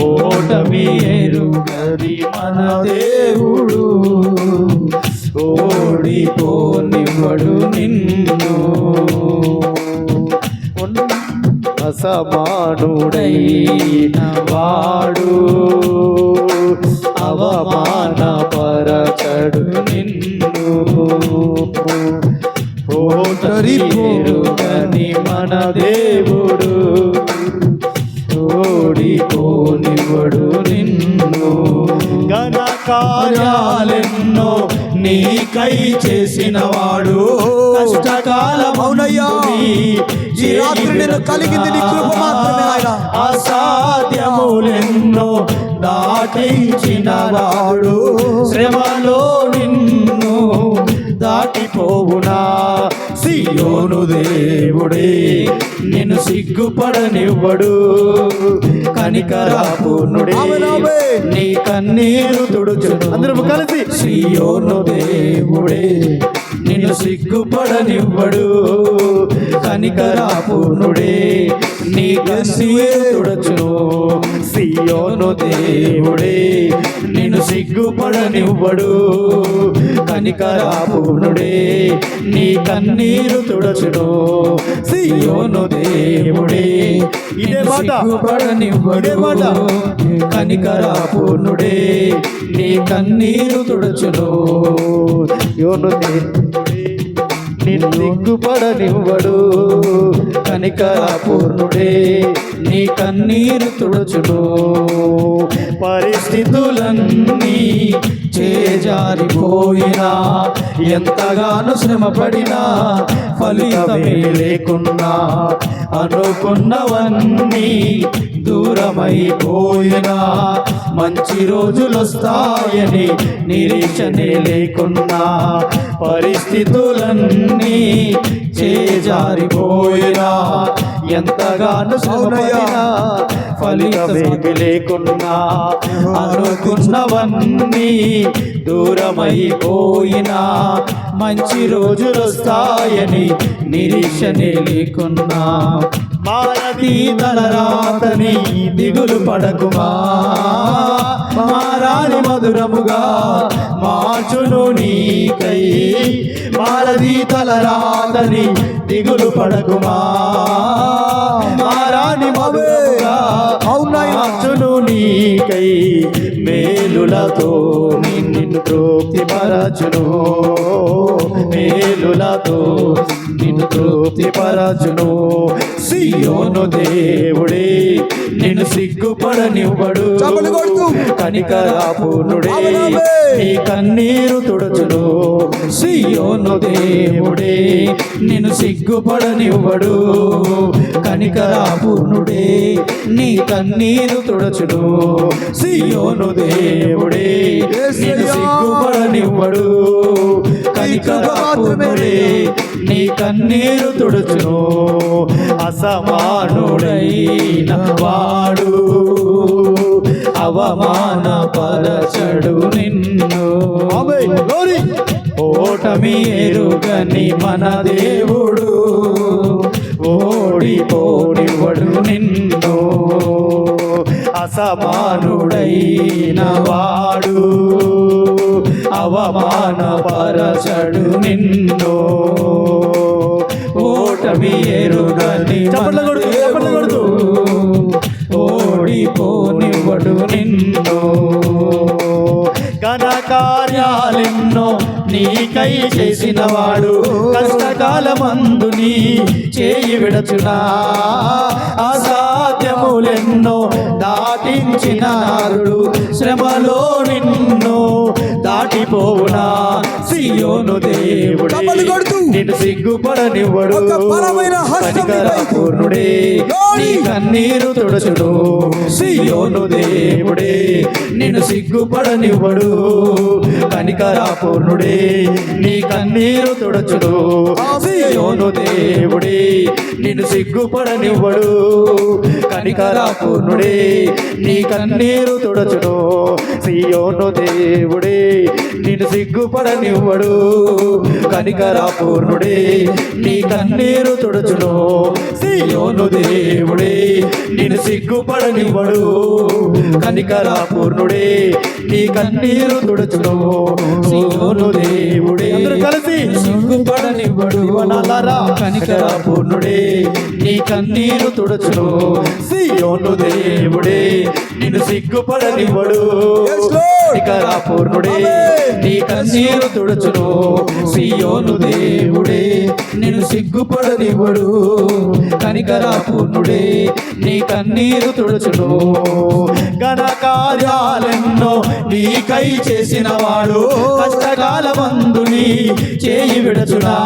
ఓటమి ఎరుగది మన దేవుడు. ఓడిపోనివ్వడు నిన్ను. అసమానుడైన వాడు. అవమాన పరచడు నిన్ను. ఓటరి పేరుగని మన దేవుడు. ఓడిపోనివ్వడు నిన్ను ఘన కార్యాలెన్నో నీకై చేసిన వాడు అవునయ్యా. ఈ రాత్రి నేను కలిగింది నీ కృప మాత్రమే ఆయన. అసాధ్యములెన్నో దాటించిన వాడు శ్రమలో నిన్ను దాటిపోవునా సియోను దేవుడే నిన్ను సిగ్గుపడనివ్వడు కనికరాపూర్ణుడే. నీ కన్నీరు తుడుచును అందరం కలిసి. సియోను దేవుడే నిన్ను సిగ్గుపడనివ్వడు. కనికరాపూర్ణుడే నీ కన్నీరు తుడచును. సియోను దేవుడే నిన్ను సిగ్గుపడనివ్వడు. కనికరాపూర్ణుడే నీ కన్నీరు తుడచును. సియోను దేవుడే ఇదే మాట. సిగ్గుపడనివ్వడు. మాట. కనికరాపూర్ణుడే నీ కన్నీరు తుడచును. యోను నిన్ను దిగ్గుపడనివ్వడు కనికరాపూర్ణుడే నీ కన్నీరు తుడుచుడు పరిస్థితులన్నీ చేజారిపోయినా ఎంతగానో శ్రమపడినా ఫలితమే లేకున్నా అనుకున్నవన్నీ దూరమైపోయినా మంచి రోజులు వస్తాయని నిరీక్షనే లేకున్నా పరిస్థితులన్నీ చేజారిపోయినా ఎంతగానో శ్రమపడినా ఫలితమేమి లేకున్నా అనుకున్నవన్నీ దూరమైపోయినా మంచి రోజులు వస్తాయని నిరీక్షనే లేకున్నా మారది తలరాతని దిగులు పడకుమా మారాలి మధురముగా. మార్చును నీకై. మారది తలరాతని దిగులు పడకుమా. మారాని మధురముగా. నీకై మేలులతో నిన్ను తృప్తి పరచును. మేలులతో నిన్ను తృప్తి పరచును. సియోను దేవుడే నిన్ను సిగ్గుపడనివ్వడు. ఆమేన్. నీ కన్నీరు తుడచును సియోను దేవుడే నిన్ను సిగ్గుపడనివ్వడు. కనికరాపూర్ణుడే నీ కన్నీరు తుడచును సియోను దేవుడే నిన్ను సిగ్గుపడనివ్వడు. కనికరాపూర్ణుడే నీ కన్నీరు తుడుచును అసమానుడైన వాడు. అవమాన పరచడు నిన్ను. ఓటమి ఎరుగని మన దేవుడు. ఓడిపోనివ్వడు నిన్ను. అసమానుడైన వాడు. అవమాన పరచడు నిన్ను. ఓటమి ఎరుగని మన ఓడిపోనివ్వడు నిన్ను. ఘన కార్యాలెన్నో నీకై చేసిన వాడు కష్టకాలమందు నీ చేయి విడచునా. ఆశా అసాధ్యములెన్నో దాటించిన నారుడు శ్రమలో నిన్ను దాటిపోవునా సియోను దేవుడు. నిన్ను సిగ్గుపడనివ్వడు. పూర్ణుడే. నీ కన్నీరు తుడచును సియోను దేవుడే. నిన్ను సిగ్గుపడనివ్వడు. కనికరా పూర్ణుడే. నీ కన్నీరు తుడచును సియోను దేవుడే. నిన్ను సిగ్గుపడనివ్వడు. కనికరా పూర్ణుడే నీ కన్నీరు తుడచును. సియోను దేవుడే నిన్ను సిగ్గుపడనివ్వడు. కనికరా పూర్ణుడే నీ కన్నీరు తుడచును. సియోను దేవుడే నిన్ను సిగ్గుపడనివ్వడు. కనికరా పూర్ణుడే నీ కన్నీరు తుడుచును. సియోను దేవుడే కలిసి సిగ్గుపడనివ్వడు. వనాలారా. కనికరా పూర్ణుడే నీ కన్నీరు తుడుచును. సియోను దేవుడే నిన్ను సిగ్గుపడనివ్వడు. Yes, పూర్ణుడే నీ కన్నీరు తుడుచును. సియోను దేవుడే నిన్ను సిగ్గుపడనివ్వడు. కనికరా పూర్ణుడే నీ కన్నీరు తుడుచును. ఘన కార్యాలెన్నో నీకై చేసిన వాడు కష్టకాలమందుని చేయి విడచునా.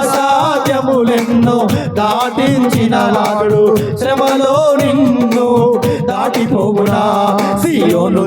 అసాధ్యములెన్నో దాటించిన నాడు శ్రమలో నిన్ను దాటిపోగునా సియోను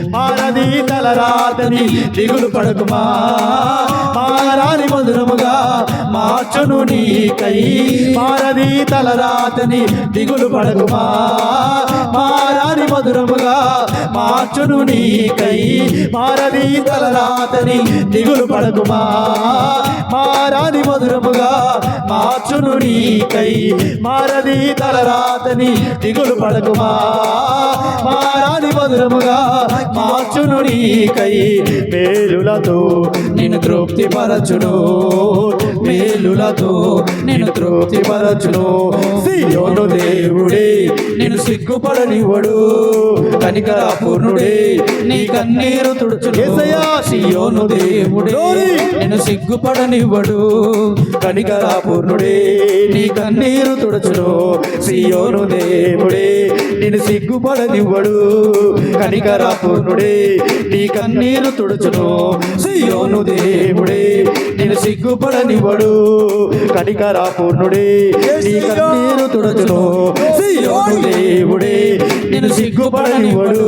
మారది తలరాతని దిగులు పడకుమా? మారాని మధురముగా మార్చును నీకై మారది తలరాతని దిగులు పడకుమా? మారాని మధురముగా మార్చును నీకై మారది తలరాతని దిగులు పడకుమా? మారాని మధురముగా మార్చును నీకై మారది తలరాతని దిగులు పడకుమా? మారాని మధురముగా మార్చును నీకై మేలులతో నిన్ను తృప్తి పరచును మేలులతో నిన్ను తృప్తి పరచును సియోను దేవుడే నిన్ను సిగ్గుపడనివ్వడు. కనికరా పూర్ణుడే నీ కన్నీరు తుడుచును. యేసయ్యా. సియోను దేవుడే. నిన్ను సిగ్గుపడనివ్వడు. కనికరా పూర్ణుడే నీ కన్నీరు తుడుచును. సియోను దేవుడే నిన్ను సిగ్గుపడనివ్వడు. కనికరా పూర్ణుడే నీ కన్నీరు తుడుచును. సియోను దేవుడే నేను సిగ్గుపడనివ్వడు. కనికరా పూర్ణుడే నీ కన్నీరు తుడుచును. సియోను దేవుడే నేను సిగ్గుపడనివ్వడు.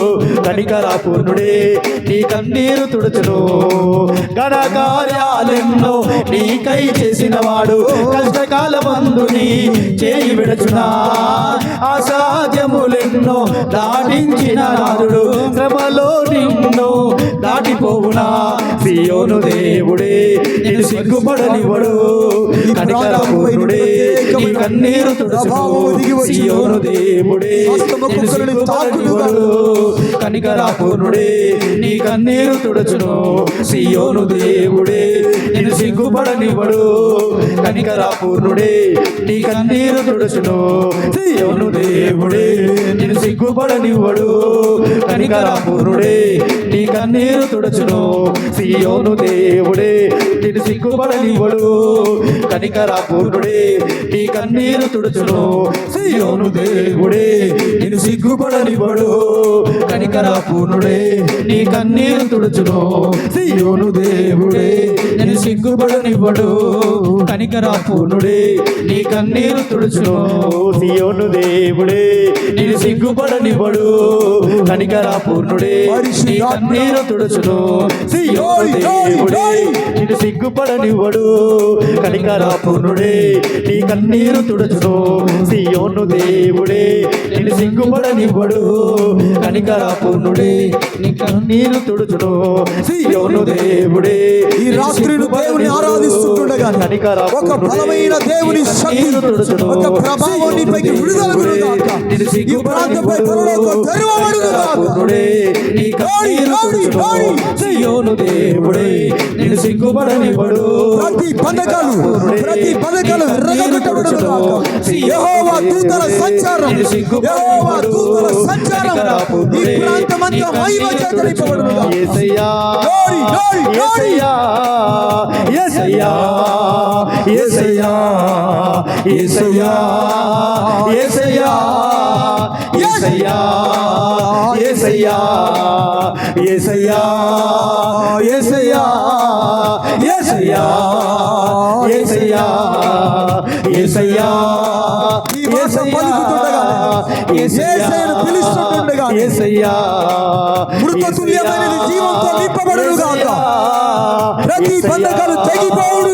కనికరాపూర్ణుడే నీ కన్నీరు తుడుచును. ఘన కార్యాలెన్నో నీకై చేసిన వాడు కష్టకాలమందుని చేయి విడచునా. అసాధ్యములెన్నో దాటించిన నాదుడు శ్రమలో నిన్ను దాటిపోవునా. సియోను దేవుడే నేను సిగ్గుపడనివ్వడు. కనికర పూర్ణుడే నీ కన్నీరు తుడుచును సియోను దేవుడే నేను పూర్ణుడే నీ కన్నీరు తుడుచును. సియోను దేవుడే నేను సిగ్గుపడనివ్వడు. కనికర పూర్ణుడే నీ కన్నీరు తుడుచును. సియోను దేవుడే నేను సిగ్గుపడనివ్వడు. కనికర పూర్ణుడే నీ కన్నీరు తుడుచును. సియోను దేవుడే నేను సిగ్గుపడనివ్వడు కనికర పూర్ణుడే నీ కన్నీరు తుడుచును. సియోను దేవుడే నేను సిగ్గుపడనివ్వడు కనికర పూర్ణుడే నీ కన్నీరు తుడుచును. సియోను దేవుడే నేను సిగ్గుపడనివ్వడు కనికర పూర్ణుడే నీ కన్నీరు తుడుచును. సియోను దేవుడే నేను సిగ్గుపడనివ్వడు కనికర పూర్ణుడే నీ కన్నీరు తుడుచును. సియోను దేవుడే నేను సిగ్గుపడనివ్వడు. కనికర పూర్ణుడే నీ కన్నీరు తుడుచును సియోను దేవుడే నిన్ను సిగ్గుపడనివ్వడు. కనికర పూర్ణుడే నీ కన్నీరు తుడుచును సియోను దేవుడే ఈ రాత్రిని దేవుని ఆరాధిస్తుండగా కనికర ఒక బలమైన దేవుని శక్తి ఒక ప్రభావం నీపైకి విడుదల. ఈ ప్రాంతంపై పరలోకం తెరవబడునుగాక. నీ కన్నీరు తుడుచును సియోను దేవుడే నిన్ను సిగ్గుపడనివ్వడు ప్రతి పథకాలు ప్రతి పథకాలు విర్రగొట్టబడునుగాక. యెహోవా దూతల సంచారం యెహోవా దూతల సంచారం ఈ ప్రాంతమంతా మహిమ చేత. యేసయ్యా glory, glory. యేసయ్యా యేసయ్యా యేసయ్యా యేసయ్యా యేసయ్యా ఏసయ్యా ఏసయ్యా ఏసయ్యా ఏసయ్యా ఏసయ్యా ఏసయ్యా ఏసయ్యా ఈ భాష పలుకుతుండగా ఏసయ్యను పిలుస్తుండగా ఏసయ్యా మృతతుల్యమైనది జీవంతో నింపబడును గాక ప్రతి బంధకాలు తెగిపోవుడు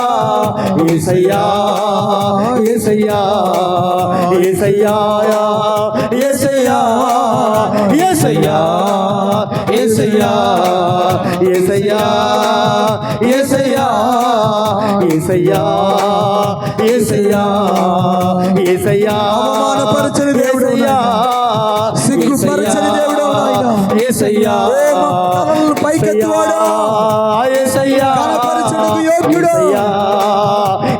యేసయ్యా యేసయ్యా యేసయ్యా యేసయ్యా యేసయ్యా యేసయ్యా యేసయ్యా యేసయ్యా యేసయ్యా యేసయ్యా యేసయ్యా అవమానపరచని దేవుడు యేసయ్యా సిగ్గుపరచని దేవుడు తలలను పైకెత్తువాడా. యేసయ్యా కనపరచుటకు యోగ్యుడా.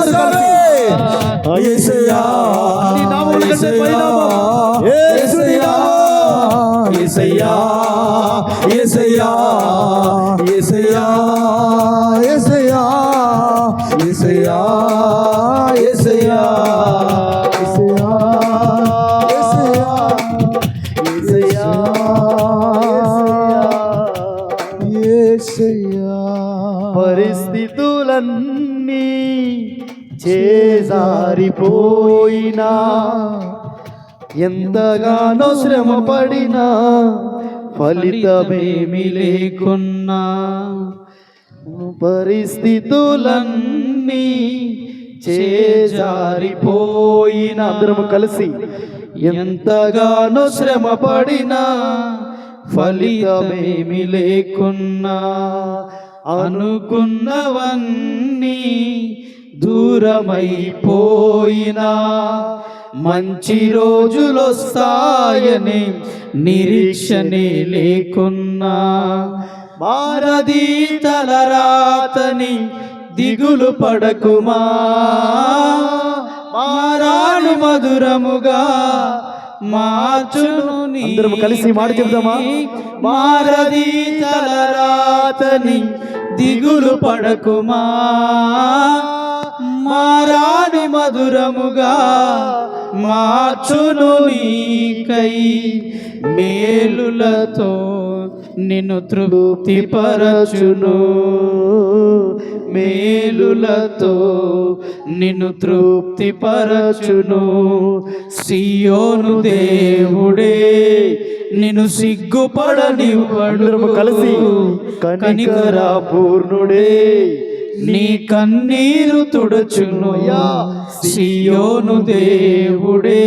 అందరూ కలిసి పడినా? ఎంతగానో శ్రమ పడినా? ఫలితమేమి లేకున్నా? పరిస్థితులన్నీ చేజారిపోయిన. అందరము కలిసి ఎంతగానో శ్రమ పడినా? ఫలితమేమి లేకున్నా? అనుకున్నవన్నీ దూరమైపోయినా మంచి రోజులొస్తాయని నిరీక్షనే లేకున్నా. మారది తలరాతని దిగులు పడకుమా? మారాడు మధురముగా మార్చును నీ అందరం కలిసి మాట చెప్దామా? మారది తలరాతని దిగులు పడకుమా? మారాని మధురముగా మార్చును నీకై. మేలులతో నిన్ను తృప్తిపరచును. మేలులతో నిన్ను తృప్తిపరచును. సియోను దేవుడే నిన్ను సిగ్గుపడనివ్వడు. కలిసి కనికర పూర్ణుడే నీ కన్నీరు తుడుచును సియోను దేవుడే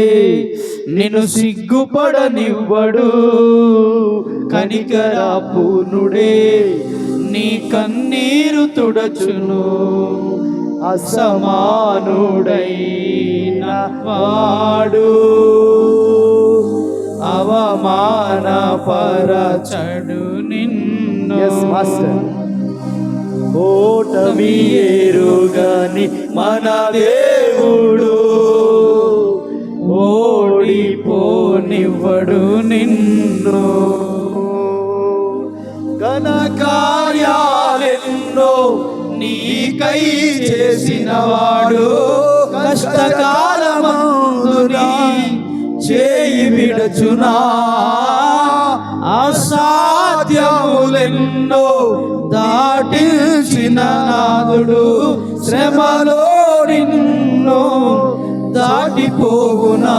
నిన్ను సిగ్గుపడనివ్వడు. కనికరాపునుడే నీ కన్నీరు తుడచును. అసమానుడైన వాడు అవమాన పరచడు నిన్ను. Yes, ఓటమి ఎరుగని మన దేవుడు ఓడిపోనివ్వడు నిన్ను. ఘన కార్యాలెన్నో నీకై చేసినవాడు కష్టకాలమందుని చేయి విడచునా. అసాధ్యములెన్నో దాటించిన నాదుడు శ్రమలో నిన్ను దాటిపోవునా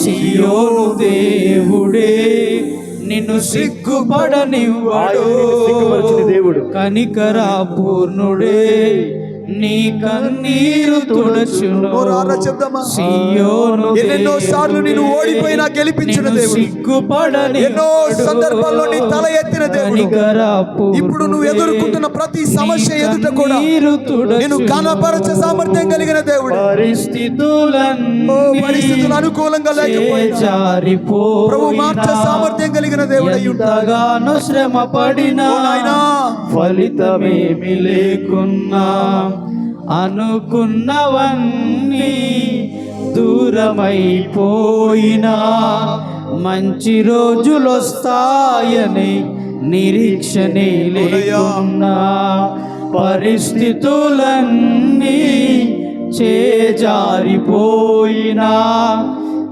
సియోను దేవుడే నిన్ను సిగ్గుపడనివ్వడు దేవుడు. కనికరా పూర్ణుడే నీ కన్నీరు తుడచును ఎన్నెన్నో సార్లు నిన్ను ఓడిపోయినా గెలిపించిన దేవుడు. సిగ్గుపడని ఎన్నో సందర్భాల్లో నీ తల ఎత్తిన దేవుడు. ఇప్పుడు నువ్వు ఎదుర్కొంటున్న ప్రతి సమస్య ఎదుట కూడా నేను కనపరచ సామర్థ్యం కలిగిన దేవుడు ఓ పరిస్థితులు అనుకూలంగా లేకపోయినా ప్రభు మార్చ సామర్థ్యం కలిగిన దేవుడు అయి ఉంటాడు. ఎంతగానో శ్రమ పడినా. ఫలితమేమి లేకున్నా అనుకున్నవన్నీ దూరమైపోయినా మంచి రోజులు వస్తాయని నిరీక్షనే లేకున్నా. పరిస్థితులన్నీ చేజారిపోయినా.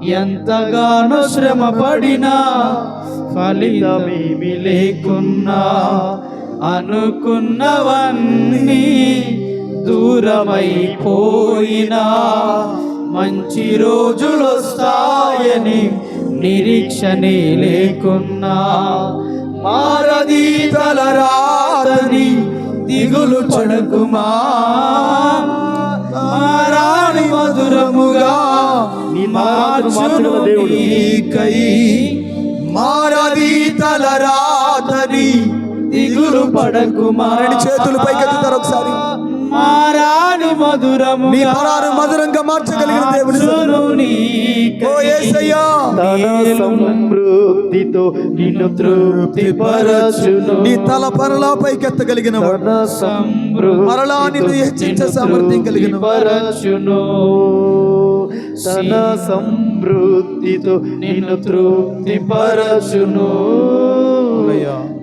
ఎంతగానో శ్రమ పడినా ఫలితమేమి లేకున్నా. అనుకున్నవన్నీ దూరమైపోయినా మంచి రోజులు వస్తాయని నిరీక్షనే లేకున్నా మారది తలరాతని దిగులు పడకుమా మారాని మధురముగా. కై మారది తలరాతని దిగులు పడకుమా రెండు చేతులు పైకెత్తుతారు ఒకసారి. మారాని మధురము నీ పరారు మధురంగా మార్చగలిగిన దేవుడు ఓ యేసయ్యా తన సమృద్ధితో నిన్ను తృప్తిపరచును. నీ తల పరలా పైకెత్తగలిగిన వాడు. తన సమృద్ధి మరలా నిన్ను హెచ్చించే సామర్థ్యం కలిగిన వాడు. పరచును తన సమృద్ధితో నిన్ను తృప్తి పరచును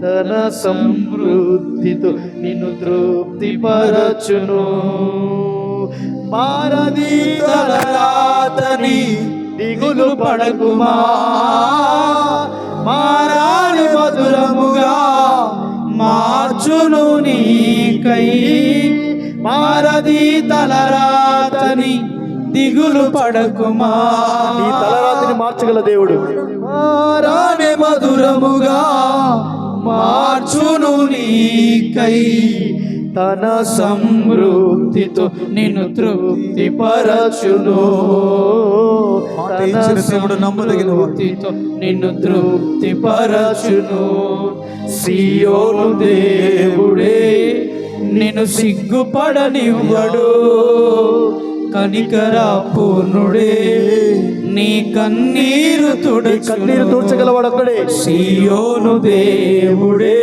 తన సమృద్ధితో నిన్ను తృప్తి పరచును మారది తలరాతని దిగులు పడకుమా? మారాని మధురముగా మార్చును నీకై మారది తలరాతని దిగులు పడకుమా? నీ తలరాతిని మార్చగల దేవుడు. మారాని మధురముగా మార్చును నీకై తన సమృద్ధితో నిన్ను తృప్తి పరచును దేవుడు నమ్మదగిన. సమృద్ధితో నిన్ను తృప్తి పరచును సియోను దేవుడే నిన్ను సిగ్గుపడనివ్వడు. కనికరా పూర్ణుడే నీ కన్నీరు తుడు కన్నీరు తూర్చగలవాడు ఒక్కడే సియోను దేవుడే.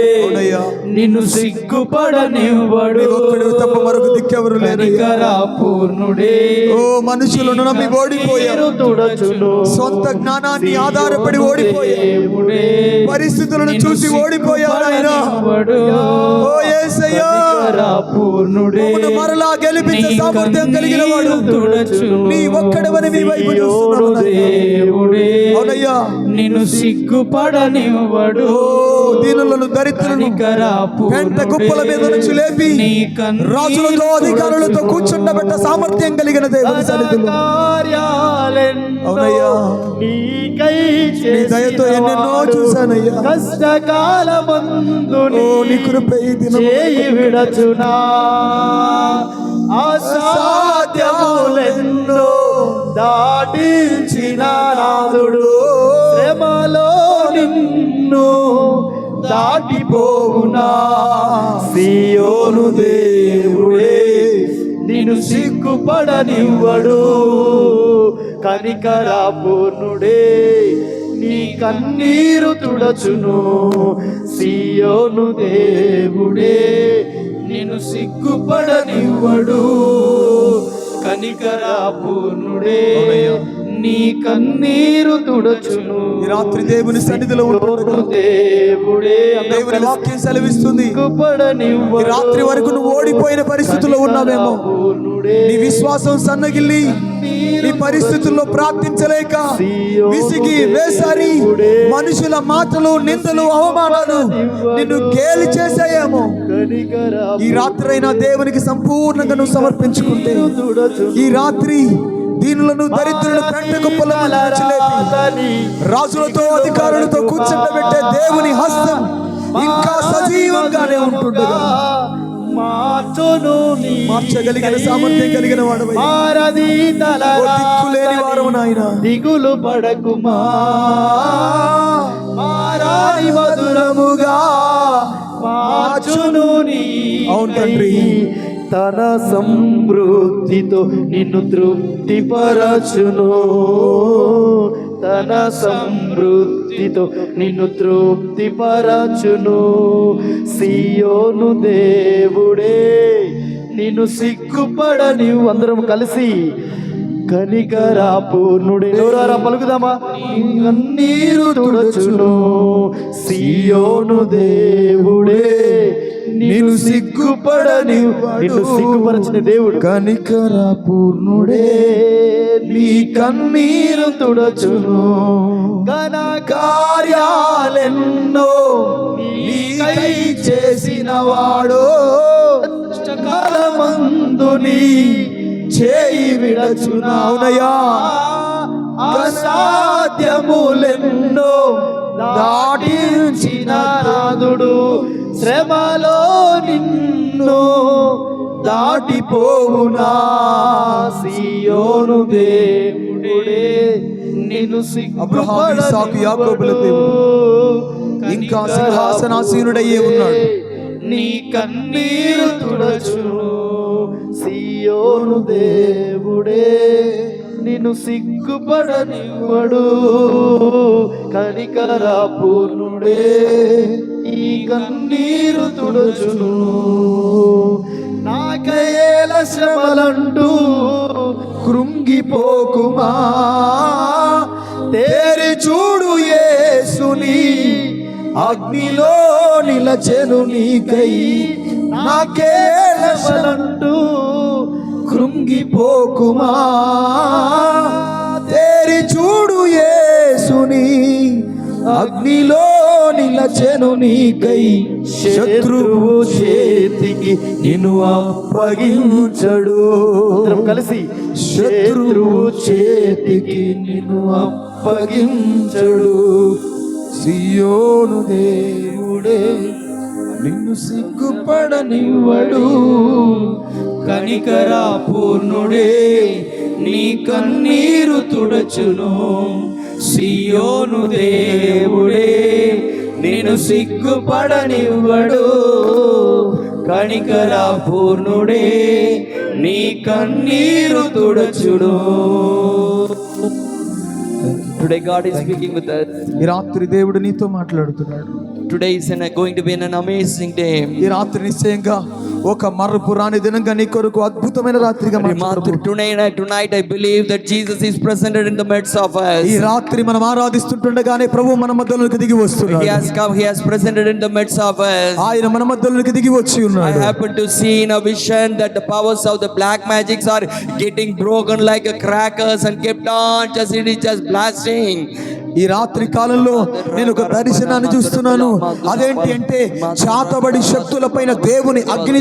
నిన్ను సిగ్గుపడనివ్వడు. తప్ప మరొక దిక్కెవరు లేరయ్యా. కనికరా పూర్ణుడే ఓ మనుషులను నమ్మి ఓడిపోయారు సొంత జ్ఞానాన్ని ఆధారపడి ఓడిపోయారు దేవుడే. పరిస్థితులను చూసి ఓడిపోయారు ఆయన? ఓ కనికరా పూర్ణుడే మరలా గెలిపించే సామర్థ్యం కలిగిన వాడు. నీ ఒక్కడివని నీ వైపు నాయనా. దేవుడే. అవునయ్యా. నిన్ను సిగ్గుపడనివ్వడు. దీనులను దరిద్రులను పెంట కుప్పల మీద నుంచి లేపి రాజులతో అధికారులతో కూర్చుండబెట్ట సామర్థ్యం కలిగిన సన్నిధిలో. అవునయ్యా. నీ దయతో ఎన్నెన్నో చూశానయ్యా. కష్టకాలమందు నీ కృపే ఈ చేయి విడచునా. అసాధ్యములెన్నో దాటించిన నాదుడు. శ్రమలో నిన్ను దాటిపోవునా? సియోను దేవుడే నిన్ను సిగ్గుపడనివ్వడు. కనికరాపూర్ణుడే నీ కన్నీరు తుడచును. సియోను దేవుడే నిన్ను సిగ్గుపడనివ్వడు. కనికరా పూర్ణుడే నీ కన్నీరు తుడచును. ఈ రాత్రి దేవుని సన్నిధిలో దేవుడే దేవుని వాక్యం సెలవిస్తుంది. రాత్రి వరకు నువ్వు ఓడిపోయిన పరిస్థితుల్లో ఉన్నావేమో. నీ విశ్వాసం సన్నగిల్లి నీ పరిస్థితుల్లో ప్రార్థించలేక విసిగి వేసారి మనుషుల మాటలు నిందలు అవమానాలు నిన్ను గేలి చేసాయేమో ఈ రాత్రి అయినా దేవునికి సంపూర్ణంగా నువ్వు సమర్పించుకుంటే ఈ రాత్రి దీనులను దరిద్రులను కంట కుప్పల నుంచి లేపి రాజులతో అధికారులతో కూర్చుండబెట్టే దేవుని హస్తం ఇంకా సజీవంగానే ఉంటుండగా మార్చగలిగిన సామర్థ్యం కలిగిన వాడు వారము నాయన. దిగులు పడకుమా? మారాని మధురముగా మార్చును అవును తండ్రి. తన సమృద్ధితో నిన్ను తృప్తిపరచును. తన సమృద్ధితో నిన్ను తృప్తిపరచును. సియోను దేవుడే నిన్ను సిగ్గుపడని అందరం కలిసి కనికరా పూర్ణుడే నోరారా పలుకుదామా? నీరు తుడచును. సియోను దేవుడే నిన్ను సిగ్గుపడని నిన్ను సిగ్గుపరచిన దేవుడు. కనికర పూర్ణుడే నీ కన్నీరు తుడచును. ఘన కార్యాలెన్నో నీకై చేసిన వాడు కష్టకాలమందు నీ చేయి విడచునా. అవునయ్యా. అసాధ్యములెన్నో దాటించిన నాదుడు శ్రమలో నిన్ను దాటిపోవునా సియోను దేవుడే. నిన్ను అబ్రహాము, ఇస్సాకు, యాకోబుల దేవుడు. ఇంకా సింహాసనాసీనుడయ్యే ఉన్నాడు. నీ కన్నీరు తుడచును. సియోను దేవుడే. నిన్ను సిగ్గుపడనివ్వడు. కనికరా పూర్ణుడే. ఈ కన్నీరు తుడుచును. నాకయేల శ్రమలంటూ కృంగిపోకుమా? తేరి చూడు ఏసుని అగ్నిలో నిలచెను నీకై. నాకేల శ్రమలంటూ కృంగిపోకుమా? తేరి చూడు ఏసుని అగ్నిలో నిలచెను నీకై శత్రువు చేతికి నిన్ను అప్పగించడు. కలిసి శత్రువు చేతికి నిన్ను అప్పగించడు. సియోను దేవుడే నిన్ను సిగ్గుపడనివ్వడు. కనికరా పూర్ణుడే నీ కన్నీరు తుడచును. సియోను దేవుడే నేను సిగ్గుపడనివ్వడు కనికరా పూర్ణుడే నీ కన్నీరు తుడచుడు God is speaking with us. ఈ రాత్రి దేవుడు నీతో మాట్లాడుతున్నాడు is an, going to be an amazing day. ఈ రాత్రి నిశ్చయంగా ఒక మరపు రాని దినంగా నీ కొరకు అద్భుతమైన రాత్రిగా tonight I believe that Jesus is presented in the midst of us ఈ రాత్రి మనం ఆరాధిస్తుంటుండగానే ప్రభు మన మధ్యలోకి దిగి వస్తున్నాడు. He has come he has presented in the midst of us ఆయన మన మధ్యలోకి దిగి వచ్చి ఉన్నాడు. I have to see in a vision that the powers of the black magics are getting broken like crackers and kept on just it is just blasting ఈ రాత్రి కాలంలో నేను ఒక దర్శనాన్ని చూస్తున్నాను. అదేంటి అంటే చాతబడి శక్తుల పైన దేవుని అగ్ని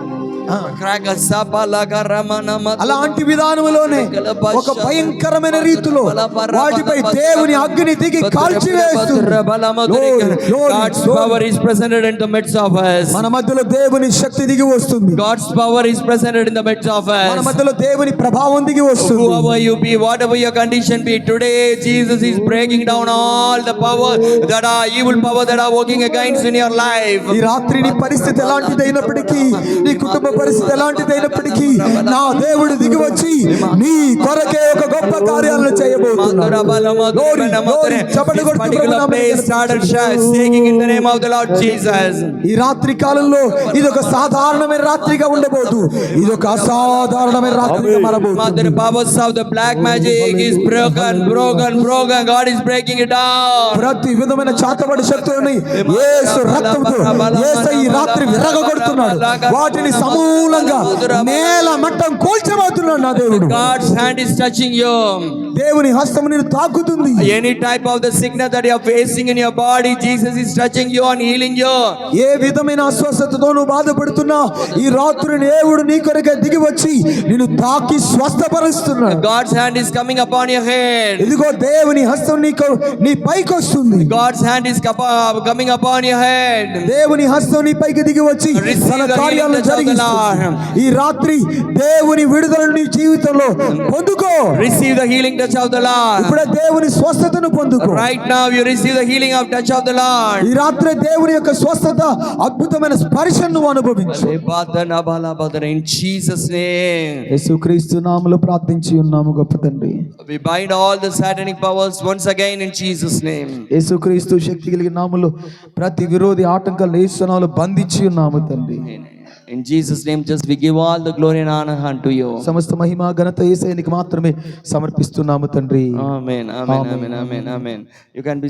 అలాంటి విధానంలోనే ఒక భయంకరమైన రీతిలో వాటిపై దేవుని అగ్ని దిగి మన మధ్యలో దేవుని శక్తి దిగి వస్తుంది. God's power is presented in the of మన మధ్యలో దేవుని ప్రభావం దిగి వస్తుంది. Who are you be condition be today Jesus breaking down all the power that a evil power that a your life ఈ రాత్రి నీ పరిస్థితి ఎలాంటిదైనప్పటికీ నీ కుటుంబ పరిస్థితి ఎలాంటిదైనప్పటికీ నా దేవుడు దిగి వచ్చి నీ కొరకే ఒక గొప్ప కార్యాలను చేయబోతున్నాడు. ఈ రాత్రి కాలంలో ఇది ఒక సాధారణమైన రాత్రిగా ఉండబోదు ఇది ఒక అసాధారణమైన రాత్రిగా Mother, మారబోతుంది powers of the black magic is broken, broken, broken. God is breaking it down. ప్రతి విధమైన చాతబడి శక్తులని యేసు రక్తంతో యేసు ఈ రాత్రి విరగొడుతున్నాడు వాటిని అనుకూలంగా నేల మట్టం కోల్చబోతున్నాడు నా దేవుడు. God hand is touching you దేవుని హస్తం నిన్ను తాకుతుంది. Any type of the signal that you are facing in your body Jesus is touching you and healing you ఏ విధమైన అస్వస్థతతోను నువ్వు బాధపడుతున్నా ఈ రాత్రి దేవుడు నీ కొరకు దిగి వచ్చి నిన్ను తాకి స్వస్థపరుస్తున్నాడు. God's hand is coming upon your head ఇదిగో దేవుని హస్తం నీకు నీ పైకి వస్తుంది God's hand is coming upon your head దేవుని హస్తం నీ పైకి దిగి వచ్చి తన కార్యాలను జరిగిస్తుంది ఈ రాత్రి దేవుని విడుదల నీ జీవితంలో పొందుకో. Receive the healing touch of the Lord. ఇప్పుడే దేవుని స్వస్థతను పొందుకో. Right now, you receive the healing of touch of the Lord. ఈ రాత్రి దేవుని యొక్క స్వస్థత అద్భుతమైన స్పర్శను నువ్వు అనుభవించు. In Jesus' name, యేసుక్రీస్తు నామములో ప్రార్థించి ఉన్నాము గొప్ప తండ్రి. We bind all the satanic powers once again in Jesus' name. యేసుక్రీస్తు శక్తి కలిగిన నామములో ప్రతి విరోధి ఆటంకాలు ఏసునాలు బంధించి ఉన్నాము తండ్రి. In Jesus' name, just we give all the glory and honor unto you. సమస్త మహిమ ఘనత ఏసైనికి మాత్రమే సమర్పిస్తున్నాము తండ్రి Amen, amen, amen, amen, amen. You can be